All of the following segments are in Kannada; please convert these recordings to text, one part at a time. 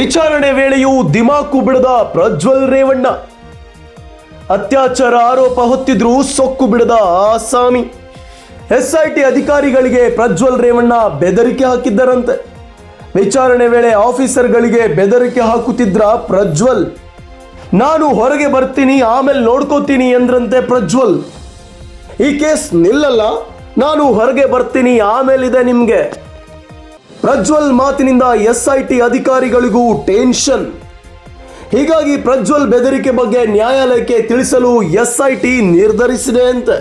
ವಿಚಾರಣೆ ವೇಳೆಯೂ ದಿಮಾಕು ಬಿಡದ ಪ್ರಜ್ವಲ್ ರೇವಣ್ಣ. ಅತ್ಯಾಚಾರ ಆರೋಪ ಹೊತ್ತಿದ್ರೂ ಸೊಕ್ಕು ಬಿಡದ ಆಸಾಮಿ ಎಸ್ಐಟಿ ಅಧಿಕಾರಿಗಳಿಗೆ ಪ್ರಜ್ವಲ್ ರೇವಣ್ಣ ಬೆದರಿಕೆ ಹಾಕಿದ್ದರಂತೆ. ವಿಚಾರಣೆ ವೇಳೆ ಆಫೀಸರ್ಗಳಿಗೆ ಬೆದರಿಕೆ ಹಾಕುತ್ತಿದ್ರ ಪ್ರಜ್ವಲ್. ನಾನು ಹೊರಗೆ ಬರ್ತೀನಿ, ಆಮೇಲೆ ನೋಡ್ಕೋತೀನಿ ಎಂದ್ರಂತೆ ಪ್ರಜ್ವಲ್. ಈ ಕೇಸ್ ನಿಲ್ಲಲ್ಲ, ನಾನು ಹೊರಗೆ ಬರ್ತೀನಿ, ಆಮೇಲಿದೆ ನಿಮ್ಗೆ. ಪ್ರಜ್ವಲ್ ಮಾತಿನಿಂದ ಎಸ್ ಐ ಟಿ ಅಧಿಕಾರಿಗಳಿಗೂ ಟೆನ್ಷನ್. ಹೀಗಾಗಿ ಪ್ರಜ್ವಲ್ ಬೆದರಿಕೆ ಬಗ್ಗೆ ನ್ಯಾಯಾಲಯಕ್ಕೆ ತಿಳಿಸಲು ಎಸ್ ಐ ಟಿ ನಿರ್ಧರಿಸಿದೆ ಅಂತೆ.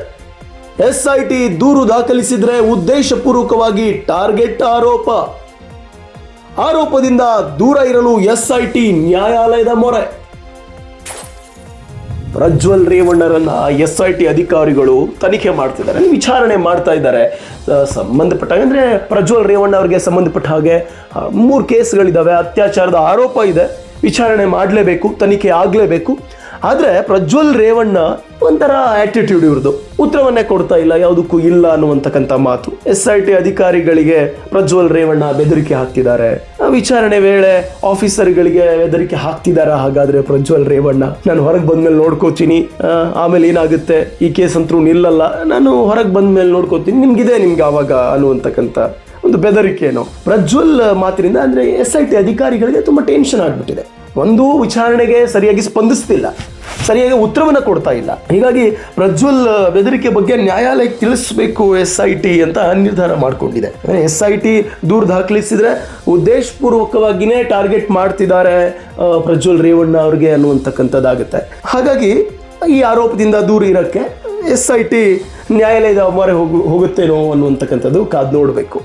ಎಸ್ ಐ ಟಿ ದೂರು ದಾಖಲಿಸಿದ್ರೆ ಉದ್ದೇಶಪೂರ್ವಕವಾಗಿ ಟಾರ್ಗೆಟ್ ಆರೋಪ. ಆರೋಪದಿಂದ ದೂರ ಇರಲು ಎಸ್ ಐ ಟಿ ನ್ಯಾಯಾಲಯದ ಮೊರೆ. ಪ್ರಜ್ವಲ್ ರೇವಣ್ಣರನ್ನ ಎಸ್ ಐ ಟಿ ಅಧಿಕಾರಿಗಳು ತನಿಖೆ ಮಾಡ್ತಿದ್ದಾರೆ. ವಿಚಾರಣೆ ಮಾಡ್ತಾ ಇದ್ದಾರೆ. ಸಂಬಂಧಪಟ್ಟ ಹಾಗೆ ಅಂದರೆ ಪ್ರಜ್ವಲ್ ರೇವಣ್ಣ ಅವರಿಗೆ ಸಂಬಂಧಪಟ್ಟ ಹಾಗೆ ಮೂರು ಕೇಸ್ಗಳಿದ್ದಾವೆ ಅತ್ಯಾಚಾರದ ಆರೋಪ ಇದೆ. ವಿಚಾರಣೆ ಮಾಡಲೇಬೇಕು, ತನಿಖೆ ಆಗಲೇಬೇಕು. ಆದರೆ ಪ್ರಜ್ವಲ್ ರೇವಣ್ಣ ಒಂಥರ ಆಟಿಟ್ಯೂಡ್ ಇವ್ರದ್ದು ಉತ್ತರವನ್ನೇ ಕೊಡ್ತಾ ಇಲ್ಲ, ಯಾವುದಕ್ಕೂ ಇಲ್ಲ ಅನ್ನುವಂತಕ್ಕಂಥ ಮಾತು. ಎಸ್ ಐ ಟಿ ಅಧಿಕಾರಿಗಳಿಗೆ ಪ್ರಜ್ವಲ್ ರೇವಣ್ಣ ಬೆದರಿಕೆ ಹಾಕ್ತಿದ್ದಾರೆ ವಿಚಾರಣೆ ವೇಳೆ ಆಫೀಸರ್ಗಳಿಗೆ ಬೆದರಿಕೆ ಹಾಕ್ತಿದಾರ? ಹಾಗಾದ್ರೆ ಪ್ರಜ್ವಲ್ ರೇವಣ್ಣ, ನಾನು ಹೊರಗೆ ಬಂದ್ಮೇಲೆ ನೋಡ್ಕೋತೀನಿ. ಆಮೇಲೆ ಏನಾಗುತ್ತೆ? ಈ ಕೇಸ್ ಅಂತೂ ನಿಲ್ಲಲ್ಲ. ನಾನು ಹೊರಗೆ ಬಂದ್ಮೇಲೆ ನೋಡ್ಕೋತೀನಿ. ನಿಮ್ಗಿದೆ ನಿಮ್ಗೆ ಆವಾಗ ಅನ್ನುವಂತಕ್ಕಂಥ ಒಂದು ಬೆದರಿಕೆನೋ ಪ್ರಜ್ವಲ್ ಮಾತಿನಿಂದ ಅಂದ್ರೆ ಎಸ್ ಐ ಟಿ ಅಧಿಕಾರಿಗಳಿಗೆ ತುಂಬಾ ಟೆನ್ಷನ್ ಆಗ್ಬಿಟ್ಟಿದೆ. ಒಂದು ವಿಚಾರಣೆಗೆ ಸರಿಯಾಗಿ ಸ್ಪಂದಿಸ್ತಿಲ್ಲ, ಸರಿಯಾಗಿ ಉತ್ತರವನ್ನು ಕೊಡ್ತಾ ಇಲ್ಲ. ಹೀಗಾಗಿ ಪ್ರಜ್ವಲ್ ಬೆದರಿಕೆ ಬಗ್ಗೆ ನ್ಯಾಯಾಲಯಕ್ಕೆ ತಿಳಿಸಬೇಕು ಎಸ್ ಐ ಟಿ ಅಂತ ನಿರ್ಧಾರ ಮಾಡಿಕೊಂಡಿದೆ. ಎಸ್ ಐ ಟಿ ದೂರು ದಾಖಲಿಸಿದ್ರೆ ಉದ್ದೇಶಪೂರ್ವಕವಾಗಿಯೇ ಟಾರ್ಗೆಟ್ ಮಾಡ್ತಿದ್ದಾರೆ ಪ್ರಜ್ವಲ್ ರೇವಣ್ಣ ಅವ್ರಿಗೆ ಅನ್ನುವಂತಕ್ಕಂಥದ್ದಾಗುತ್ತೆ. ಹಾಗಾಗಿ ಈ ಆರೋಪದಿಂದ ದೂರ ಇರೋಕ್ಕೆ ಎಸ್ ಐ ಟಿ ನ್ಯಾಯಾಲಯದ ಮೊರೆ ಹೋಗು, ಹೋಗುತ್ತೇನೋ ಅನ್ನುವಂಥಕ್ಕಂಥದ್ದು ಕಾದು ನೋಡಬೇಕು.